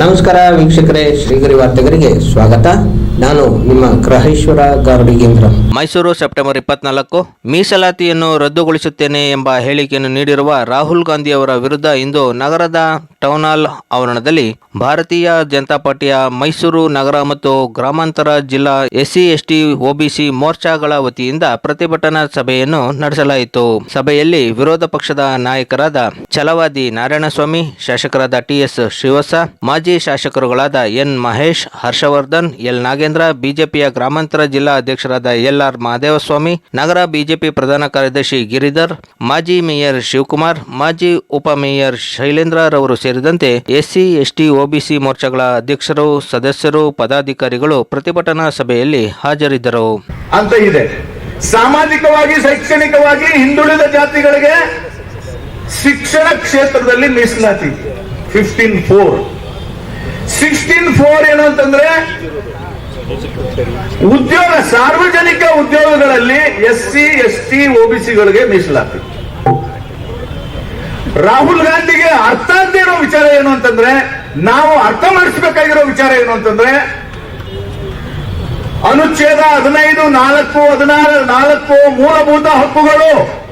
ನಮಸ್ಕಾರ ವೀಕ್ಷಕರೇ, ಶ್ರೀಗರಿ ವಾರ್ತೆಗರಿಗೆ ಸ್ವಾಗತ. ನಾನು ನಿಮ್ಮ ಗ್ರಹೇಶ್ವರ ಗಾರ್ಡಿಗೇಂದ್ರ ಮೈಸೂರು ಸೆಪ್ಟೆಂಬರ್ ಇಪ್ಪತ್ನಾಲ್ಕು, ಮೀಸಲಾತಿಯನ್ನು ರದ್ದುಗೊಳಿಸುತ್ತೇನೆ ಎಂಬ ಹೇಳಿಕೆಯನ್ನು ನೀಡಿರುವ ರಾಹುಲ್ ಗಾಂಧಿ ಅವರ ವಿರುದ್ಧ ಇಂದು ನಗರದ ಟೌನ್ ಹಾಲ್ ಆವರಣದಲ್ಲಿ ಭಾರತೀಯ ಜನತಾ ಪಾರ್ಟಿಯ ಮೈಸೂರು ನಗರ ಮತ್ತು ಗ್ರಾಮಾಂತರ ಜಿಲ್ಲಾ ಎಸ್ಸಿ, ಎಸ್ಟಿ, ಒಬಿಸಿ ಮೋರ್ಚಾಗಳ ವತಿಯಿಂದ ಪ್ರತಿಭಟನಾ ಸಭೆಯನ್ನು ನಡೆಸಲಾಯಿತು. ಸಭೆಯಲ್ಲಿ ವಿರೋಧ ಪಕ್ಷದ ನಾಯಕರಾದ ಛಲವಾದಿ ನಾರಾಯಣಸ್ವಾಮಿ, ಶಾಸಕರಾದ ಟಿಎಸ್ ಶಿವಸ, ಮಾಜಿ ಶಾಸಕರುಗಳಾದ ಎನ್ ಮಹೇಶ್, ಹರ್ಷವರ್ಧನ್, ಎಲ್ ನಾಗೇಂದ್ರ, ಬಿಜೆಪಿಯ ಗ್ರಾಮಾಂತರ ಜಿಲ್ಲಾ ಅಧ್ಯಕ್ಷರಾದ ಎಲ್ ಆರ್ ಮಹದೇವಸ್ವಾಮಿ, ನಗರ ಬಿಜೆಪಿ ಪ್ರಧಾನ ಕಾರ್ಯದರ್ಶಿ ಗಿರಿಧರ್, ಮಾಜಿ ಮೇಯರ್ ಶಿವಕುಮಾರ್, ಮಾಜಿ ಉಪ ಮೇಯರ್ ಶೈಲೇಂದ್ರ ರವರು ಸೇರಿದಂತೆ ಎಸ್ಸಿ, ಎಸ್ಟಿ ಒಬಿಸಿ ಮೋರ್ಚಾಗಳ ಅಧ್ಯಕ್ಷರು, ಸದಸ್ಯರು, ಪದಾಧಿಕಾರಿಗಳು ಪ್ರತಿಭಟನಾ ಸಭೆಯಲ್ಲಿ ಹಾಜರಿದ್ದರು. ಅಂತ ಇದೆ. ಸಾಮಾಜಿಕವಾಗಿ, ಶೈಕ್ಷಣಿಕವಾಗಿ ಹಿಂದುಳಿದ ಜಾತಿಗಳಿಗೆ ಶಿಕ್ಷಣ ಕ್ಷೇತ್ರದಲ್ಲಿ ಮೀಸಲಾತಿ. ಫಿಫ್ಟೀನ್ ಫೋರ್ ಸಿಕ್ಸ್ಟೀನ್ ಫೋರ್ ಏನಂತಂದ್ರೆ, ಉದ್ಯೋಗ, ಸಾರ್ವಜನಿಕ ಉದ್ಯೋಗಗಳಲ್ಲಿ ಎಸ್ ಸಿ ಎಸ್ ಟಿ ಒಬಿಸಿಗಳಿಗೆ ಮೀಸಲಾತಿ. ರಾಹುಲ್ ಗಾಂಧಿಗೆ ಅರ್ಥ ಇರೋ ವಿಚಾರ ಏನು ಅಂತಂದ್ರೆ, ನಾವು ಅರ್ಥ ಮಾಡಿಸಬೇಕಾಗಿರೋ ವಿಚಾರ ಏನು ಅಂತಂದ್ರೆ, ಅನುಚ್ಛೇದ ಹದಿನೈದು, ನಾಲ್ಕು, ಹದಿನಾರು, ನಾಲ್ಕು ಮೂಲಭೂತ ಹಕ್ಕುಗಳು.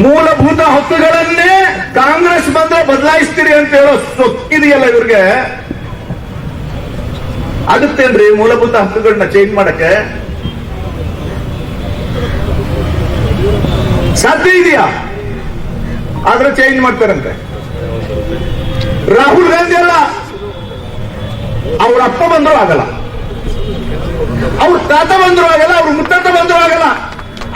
ಮೂಲಭೂತ ಹಕ್ಕುಗಳನ್ನೇ ಕಾಂಗ್ರೆಸ್ ಬಂದ್ರೆ ಬದಲಾಯಿಸ್ತೀರಿ ಅಂತ ಹೇಳೋ ಸೊಕ್ಕಿದೆಯಲ್ಲ ಇವ್ರಿಗೆ? ಆಗುತ್ತೇನ್ರಿ ಮೂಲಭೂತ ಹಕ್ಕುಗಳನ್ನ ಚೇಂಜ್ ಮಾಡಕ್ಕೆ? ಸಾಧ್ಯ ಇದೆಯಾ? ಆದ್ರೆ ಚೇಂಜ್ ಮಾಡ್ತಾರಂತೆ. ರಾಹುಲ್ ಗಾಂಧಿ ಅಲ್ಲ, ಅವ್ರ ಅಪ್ಪ ಬಂದ್ರೂ ಆಗಲ್ಲ. ಅವ್ರ ತಾತ ಬಂದ್ರೂ ಆಗಲ್ಲ, ಅವ್ರ ಮುತ್ತಾತ ಬಂದ್ರೂ ಆಗಲ್ಲ.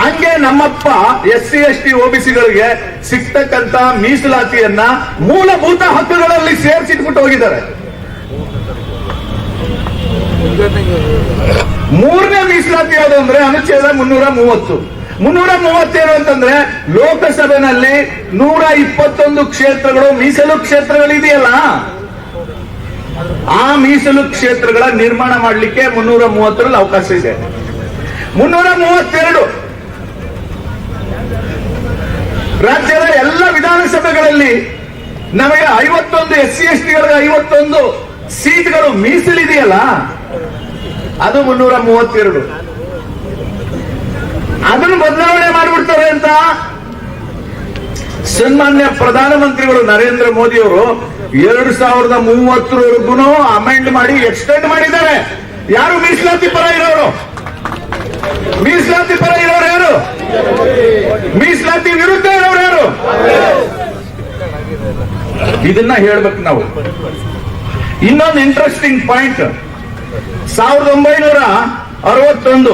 ಹಂಗೆ ನಮ್ಮಪ್ಪ ಎಸ್ ಸಿ, ಎಸ್ ಟಿ ಒಬಿಸಿಗಳಿಗೆ ಸಿಗ್ತಕ್ಕಂತ ಮೀಸಲಾತಿಯನ್ನ ಮೂಲಭೂತ ಹಕ್ಕುಗಳಲ್ಲಿ ಸೇರಿಸಿಟ್ಬಿಟ್ಟು ಹೋಗಿದ್ದಾರೆ. ಮೂರನೇ ಮೀಸಲಾತಿ ಯಾವುದು ಅಂದ್ರೆ ಅನುಚ್ಛೇದ ಮುನ್ನೂರ ಮೂವತ್ತು. ಮುನ್ನೂರ ಮೂವತ್ತೇಳು ಅಂತಂದ್ರೆ ಲೋಕಸಭೆನಲ್ಲಿ ನೂರ ಇಪ್ಪತ್ತೊಂದು ಕ್ಷೇತ್ರಗಳು ಮೀಸಲು ಕ್ಷೇತ್ರಗಳಿದೆಯಲ್ಲ? ಆ ಮೀಸಲು ಕ್ಷೇತ್ರಗಳ ನಿರ್ಮಾಣ ಮಾಡಲಿಕ್ಕೆ ಮುನ್ನೂರ ಮೂವತ್ತರಲ್ಲಿ ಅವಕಾಶ ಇದೆ. ಮುನ್ನೂರ ಮೂವತ್ತೆರಡು ರಾಜ್ಯದ ಎಲ್ಲ ವಿಧಾನಸಭೆಗಳಲ್ಲಿ ನಮಗೆ ಐವತ್ತೊಂದು ಎಸ್ ಸಿ ಎಸ್ ಟಿಗಳಿಗೆ ಐವತ್ತೊಂದು ಸೀಟ್ಗಳು ಮೀಸಲಿದೆಯಲ್ಲ? ಅದು ಮುನ್ನೂರ ಮೂವತ್ತೆರಡು. ಅದನ್ನು ಬದಲಾವಣೆ ಮಾಡಿಬಿಡ್ತಾರೆ ಅಂತ ಸನ್ಮಾನ್ಯ ಪ್ರಧಾನಮಂತ್ರಿಗಳು ನರೇಂದ್ರ ಮೋದಿ ಅವರು ಎರಡು ಸಾವಿರದ ಮೂವತ್ತರವರೆಗೂ ಅಮೆಂಡ್ ಮಾಡಿ ಎಕ್ಸ್ಟೆಂಡ್ ಮಾಡಿದ್ದಾರೆ. ಯಾರು ಮೀಸಲಾತಿ ಪರ ಇರೋರು? ಮೀಸಲಾತಿ ಪರ ಇರೋರು ಯಾರು? ಮೀಸಲಾತಿ ವಿರುದ್ಧ ಇರೋರು ಯಾರು ಇದನ್ನ ಹೇಳ್ಬೇಕು ನಾವು. ಇನ್ನೊಂದು ಇಂಟ್ರೆಸ್ಟಿಂಗ್ ಪಾಯಿಂಟ್ ಸಾವಿರದ ಒಂಬೈನೂರ ಅರವತ್ತೊಂದು.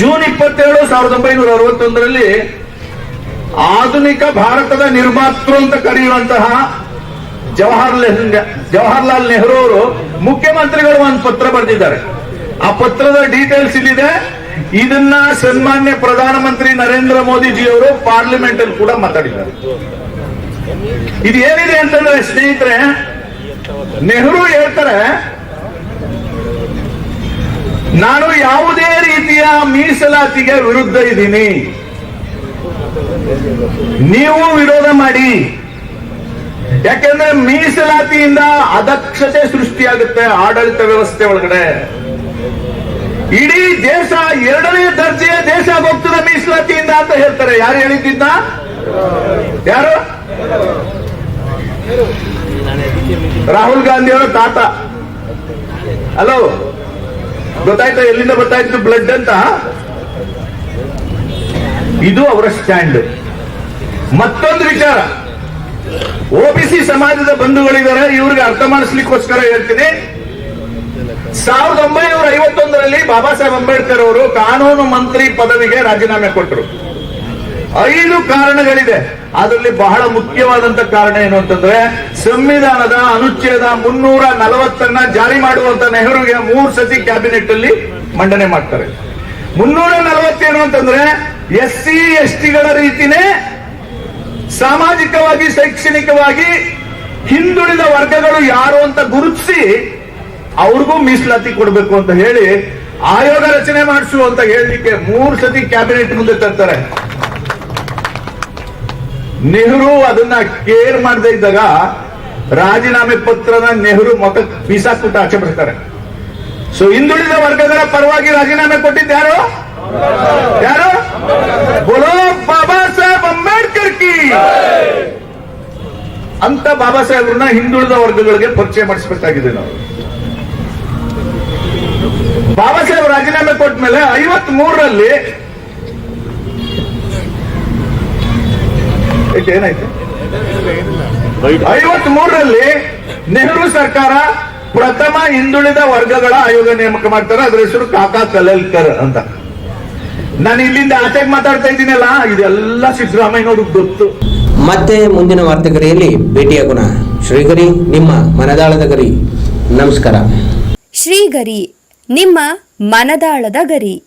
ಜೂನ್ ಇಪ್ಪತ್ತೇಳು ಸಾವಿರದ ಒಂಬೈನೂರ ಅರವತ್ತೊಂದರಲ್ಲಿ ಆಧುನಿಕ ಭಾರತದ ನಿರ್ಮಾತೃ ಅಂತ ಕರೆಯುವಂತಹ ಜವಾಹರ್ಲಾಲ್ ಜವಾಹರ್ಲಾಲ್ ನೆಹರು ಅವರು ಮುಖ್ಯಮಂತ್ರಿಗಳು ಒಂದು ಪತ್ರ ಬರೆದಿದ್ದಾರೆ. ಆ ಪತ್ರದ ಡೀಟೇಲ್ಸ್ ಇಲ್ಲಿದೆ. ಇದನ್ನ ಸನ್ಮಾನ್ಯ ಪ್ರಧಾನಮಂತ್ರಿ ನರೇಂದ್ರ ಮೋದಿಜಿ ಅವರು ಪಾರ್ಲಿಮೆಂಟ್ ಅಲ್ಲಿ ಕೂಡ ಮಾತಾಡಿದ್ದಾರೆ. ಇದು ಏನಿದೆ ಅಂತಂದ್ರೆ ಸ್ನೇಹಿತರೆ, ನೆಹರು ಹೇಳ್ತಾರೆ, ನಾನು ಯಾವುದೇ ರೀತಿಯ ಮೀಸಲಾತಿಗೆ ವಿರುದ್ಧ ಇದ್ದೀನಿ. ನೀವು ವಿರೋಧ ಮಾಡಿ. ಯಾಕೆಂದ್ರೆ ಮೀಸಲಾತಿಯಿಂದ ಅದಕ್ಷತೆ ಸೃಷ್ಟಿಯಾಗುತ್ತೆ ಆಡಳಿತ ವ್ಯವಸ್ಥೆ ಒಳಗಡೆ. ಇಡೀ ದೇಶ ಎರಡನೇ ದರ್ಜೆಯ ದೇಶ ಹೋಗ್ತದೆ ಮೀಸಲಾತಿಯಿಂದ ಅಂತ ಹೇಳ್ತಾರೆ. ಯಾರು ಹೇಳಿದ್ದ ಯಾರು? ರಾಹುಲ್ ಗಾಂಧಿ ಅವರ ತಾತ. ಹಲೋ ಗೊತ್ತಾಯ್ತಾ? ಎಲ್ಲಿಂದ ಗೊತ್ತಾಯ್ತು ಬ್ಲಡ್ ಅಂತ? ಇದು ಅವರ ಸ್ಟ್ಯಾಂಡ್ ಮತ್ತೊಂದು ವಿಚಾರ. ಓಬಿಸಿ ಸಮಾಜದ ಬಂಧುಗಳಿದ್ದಾರೆ ಇವ್ರಿಗೆ ಅರ್ಥ ಮಾಡಿಸ್ಲಿಕ್ಕೋಸ್ಕರ ಹೇಳ್ತೀನಿ. ಸಾವಿರದ ಒಂಬೈನೂರ ಐವತ್ತೊಂದರಲ್ಲಿ ಬಾಬಾ ಸಾಹೇಬ್ ಅಂಬೇಡ್ಕರ್ ಅವರು ಕಾನೂನು ಮಂತ್ರಿ ಪದವಿಗೆ ರಾಜೀನಾಮೆ ಕೊಟ್ಟರು. ಐದು ಕಾರಣಗಳಿದೆ. ಅದರಲ್ಲಿ ಬಹಳ ಮುಖ್ಯವಾದಂತ ಕಾರಣ ಏನು ಅಂತಂದ್ರೆ, ಸಂವಿಧಾನದ ಅನುಚ್ಛೇದ ಮುನ್ನೂರ ನಲವತ್ತನ್ನ ಜಾರಿ ಮಾಡುವಂತ ನೆಹರುಗೆ ಮೂರು ಸತಿ ಕ್ಯಾಬಿನೆಟ್ ಅಲ್ಲಿ ಮಂಡನೆ ಮಾಡ್ತಾರೆ. ಮುನ್ನೂರ ನಲವತ್ತೇನು ಅಂತಂದ್ರೆ ಎಸ್ ಸಿ ಎಸ್ ಟಿಗಳ ರೀತಿನೇ ಸಾಮಾಜಿಕವಾಗಿ, ಶೈಕ್ಷಣಿಕವಾಗಿ ಹಿಂದುಳಿದ ವರ್ಗಗಳು ಯಾರು ಅಂತ ಗುರುತಿಸಿ ಅವ್ರಿಗೂ ಮೀಸಲಾತಿ ಕೊಡಬೇಕು ಅಂತ ಹೇಳಿ ಆಯೋಗ ರಚನೆ ಮಾಡಿಸು ಅಂತ ಹೇಳಲಿಕ್ಕೆ ಮೂರು ಸತಿ ಕ್ಯಾಬಿನೆಟ್ ಮುಂದೆ ತರ್ತಾರೆ. ನೆಹರು ಅದನ್ನ ಕೇರ್ ಮಾಡದೇ ಇದ್ದಾಗ ರಾಜೀನಾಮೆ ಪತ್ರನ ನೆಹರು ಮತ ಬೀಸಾಕ್ಬಿಟ್ಟು ಆಚೆ ಬರ್ತಾರೆ. ಸೊ ಹಿಂದುಳಿದ ವರ್ಗಗಳ ಪರವಾಗಿ ರಾಜೀನಾಮೆ ಕೊಟ್ಟಿದ್ದ ಯಾರು? ಯಾರು? ಬೋಲೋ ಬಾಬಾ ಸಾಹೇಬ್ ಅಂಬೇಡ್ಕರ್ ಕಿ! ಅಂತ ಬಾಬಾ ಸಾಹೇಬ್ರನ್ನ ಹಿಂದುಳಿದ ವರ್ಗಗಳಿಗೆ ಪರಿಚಯ ಮಾಡಿಸ್ಬೇಕಾಗಿದೆ ನಾವು. ಬಾಬಾ ಸಾಹೇಬ್ ರಾಜೀನಾಮೆ ಕೊಟ್ಟ ಮೇಲೆ ಐವತ್ ಮೂರರಲ್ಲಿ ಏನಾಯ್ತು? ಐವತ್ ಮೂರರಲ್ಲಿ ನೆಹರು ಸರ್ಕಾರ ಪ್ರಥಮ ಹಿಂದುಳಿದ ವರ್ಗಗಳ ಆಯೋಗ ನೇಮಕ ಮಾಡ್ತಾರೆ. ಅದರ ಹೆಸರು ಕಾಕಾ ಕಲಲ್ಕರ್ ಅಂತ. ನಾನು ಇಲ್ಲಿಂದ ಆಚೆಗೆ ಮಾತಾಡ್ತಾ ಇದ್ದೀನಲ್ಲ ಇದೆಲ್ಲ ಸಿದ್ದರಾಮಯ್ಯನವ್ರಿಗೆ ಗೊತ್ತು. ಮತ್ತೆ ಮುಂದಿನ ವಾರ್ತೆಗರಿಯಲ್ಲಿ ಭೇಟಿಯಾಗೋಣ. ಶ್ರೀಗರಿ ನಿಮ್ಮ ಮನದಾಳದ ಗರಿ. ನಮಸ್ಕಾರ. ಶ್ರೀಗರಿ ನಿಮ್ಮ ಮನದಾಳದ ಗರಿ.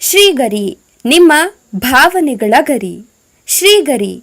ಶ್ರೀಗರಿ ನಿಮ್ಮ ಭಾವನೆಗಳ ಗರಿ. ಶ್ರೀಗರಿ